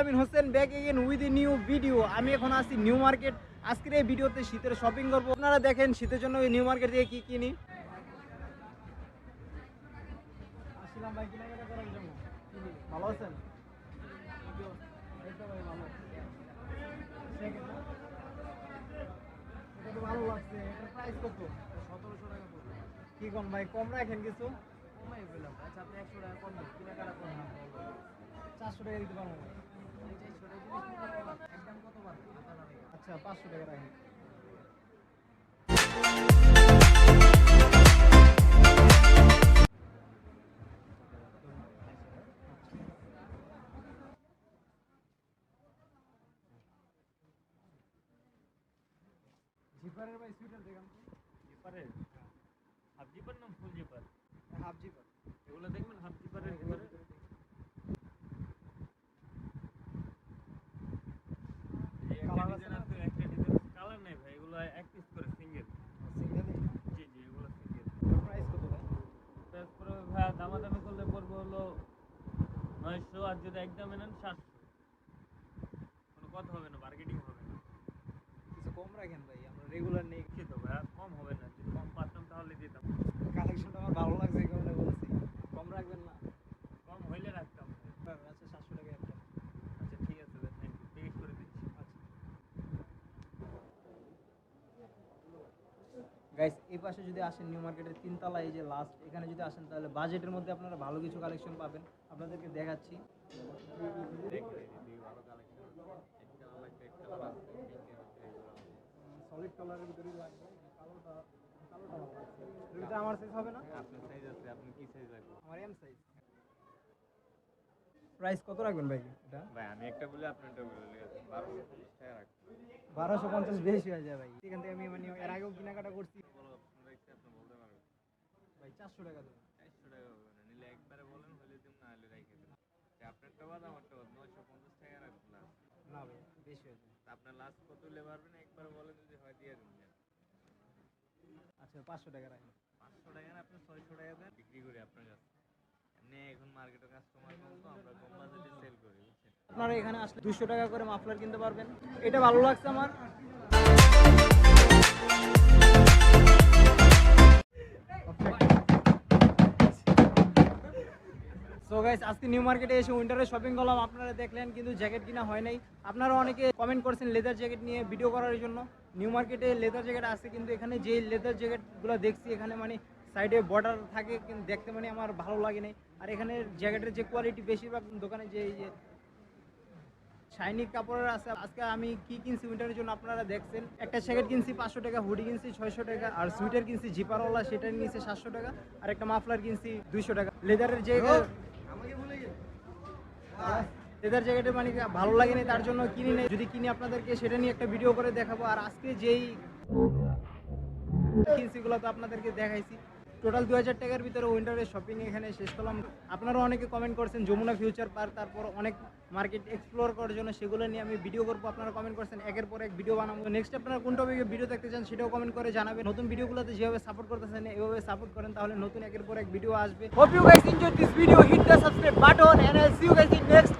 Alamin Hossain back again with new video আমি এখন আছি নিউ মার্কেট আজকের এই ভিডিওতে শীতের শপিং করব। আপনারা দেখেন শীতের জন্য নিউ মার্কেট থেকে কি কিনি। আসলাম ভাই কেনাকাটা করার জন্য। ভালো আছেন? এই তো ভাই ভালো। Second না? এটা তো ভালো লাগছে। এটার প্রাইস কত? সতেরোশো টাকা কি কম ভাই? কম রাখেন কিছু। কমাই আচ্ছা আপনি একশো টাকা কম কেনাকাটা কম চারশো টাকা দিতে পারব। না। এই চারশো টাকা জিনিস নিতে পারলাম একদম কত বার হাতা না রেখে আচ্ছা পাঁচশো টাকা রাখেন জিপারের ভাই সুইটার দেখান তো জিপারের হাফ জিপার না ফুল জিপার হাফ জিপার এগুলো দেখবেন হাফ জিপারের ভিতরে এই একটা Colour আছে ডিজাইন না? আছে একটা ডিজাইন কালার নাই ভাই এগুলো এক পিস করে সিঙ্গেল সিঙ্গেল জি জি এগুলো সিঙ্গেল প্রাইস কত ভাই ভাই দামাদামি করলে পড়বে হলো নয়শো আর যদি একদমে নেন সাতশো। কোনো কথা হবে না বার্গেটিং হবে না। কিছু কম রাখেন ভাই, আমরা রেগুলার নেই খেতে ভাই কম হবে না যদি কম পারতাম তাহলে দিতাম কালেকশনটা আমার ভালো লাগছে এই কারণে বলছি কম রাখবেন না কম হইলে রাখতাম ভাই। আচ্ছা সাতশো টাকা একটা আচ্ছা ঠিক আছে ভাই থ্যাংক ইউ জিজ্ঞেস করে দিচ্ছি গাইস এই পাশে যদি আসেন নিউ মার্কেটের তিনতলা এই যে লাস্ট এখানে যদি আসেন তাহলে বাজেটের মধ্যে আপনারা ভালো কিছু কালেকশন পাবেন। আপনাদেরকে দেখাচ্ছি। সলিড কালারের ভিতরেই লাগবে কালোটা কালোটা ভালো লাগছে। আমার সাইজ হবে না? আপনার সাইজ আছে আপনি কি সাইজ লাগবে আমার এম সাইজ প্রাইস কত রাখবেন ভাই এটা? ভাই আমি একটা বলে আপনারটা বলে বারোশো পঞ্চাশ টাকা রাখবেন। বেশি হয়ে যায় ভাই। এখান থেকে আমি মানে এর আগেও কেনাকাটা করছি। বলো আপনারা একটু আপনি বলতে পারবেন। ভাই চারশো টাকা দেবেন টাকা হবে না নিলে একবারে বলেন হলে দিন না হলে রেখে দেন। আপনারটা বাদ নয়শো পঞ্চাশ টাকা রাখবেন না ভাই বেশি হয়ে যায়। আপনার লাস্ট কত হলে পারবেন? একবার বলেন যদি হয় দিয়ে দিন। আচ্ছা পাঁচশো টাকা রাখেন। পাঁচশো টাকা না আপনি ছয়শো টাকা দেন বিক্রি করি আপনার কাছে আপনারা এখানে আসলে দুশো টাকা করে মাফলার কিনতে পারবেন। এটা ভালো লাগছে আমার। সো গাইস আজকে নিউ মার্কেটে এসে উইন্টারে শপিং করলাম। আপনারা দেখলেন কিন্তু জ্যাকেট কিনা হয় নাই। আপনারা অনেকে কমেন্ট করছেন লেদার জ্যাকেট নিয়ে ভিডিও করার জন্য। নিউ মার্কেটে লেদার জ্যাকেট আছে, কিন্তু এখানে যে লেদার জ্যাকেটগুলো দেখছি, এখানে মানে সাইডে বর্ডার থাকে কিন্তু দেখতে মানে আমার ভালো লাগে নাই। আর এখানে জ্যাকেটের যে কোয়ালিটি বেশিরভাগ দোকানে যে এই যে শাইনি কাপড়ের আছে আজকে আমি কি কিনছি উইন্টারের জন্য আপনারা দেখছেন। একটা জ্যাকেট কিনছি পাঁচশো টাকা হুডি কিনছি ছয়শো টাকা আর সুইটার কিনছি জিপারওয়ালা সেটা নিয়েছে সাতশো টাকা আর একটা মাফলার কিনছি দুইশো টাকা। লেদারের যে লেদার জ্যাকেটের মানে ভালো লাগে লাগেনি তার জন্য কিনি নেই। যদি কিনি আপনাদেরকে সেটা নিয়ে একটা ভিডিও করে দেখাবো। আর আজকে যেই কিনছিগুলো তো আপনাদেরকে দেখাইছি। টোটাল দু হাজার টাকার ভিতরে উইন্টারের শপিং এখানে শেষ করলাম। আপনারা অনেকে কমেন্ট করছেন যমুনা ফিউচার পার্ক তারপর অনেক মার্কেট এক্সপ্লোর করার জন্য সেগুলো নিয়ে আমি ভিডিও করব, আপনারা কমেন্ট করছেন, একের পর এক ভিডিও বানাবো। নেক্সট আপনারা কোন টপিকে ভিডিও দেখতে চান সেটাও কমেন্ট করে জানাবেন। নতুন ভিডিওগুলোতে যেভাবে সাপোর্ট করতেছেন, এভাবে সাপোর্ট করেন, তাহলে নতুন একের পর এক ভিডিও আসবে। Hope you guys enjoy this video hit the subscribe button and I see you guys in next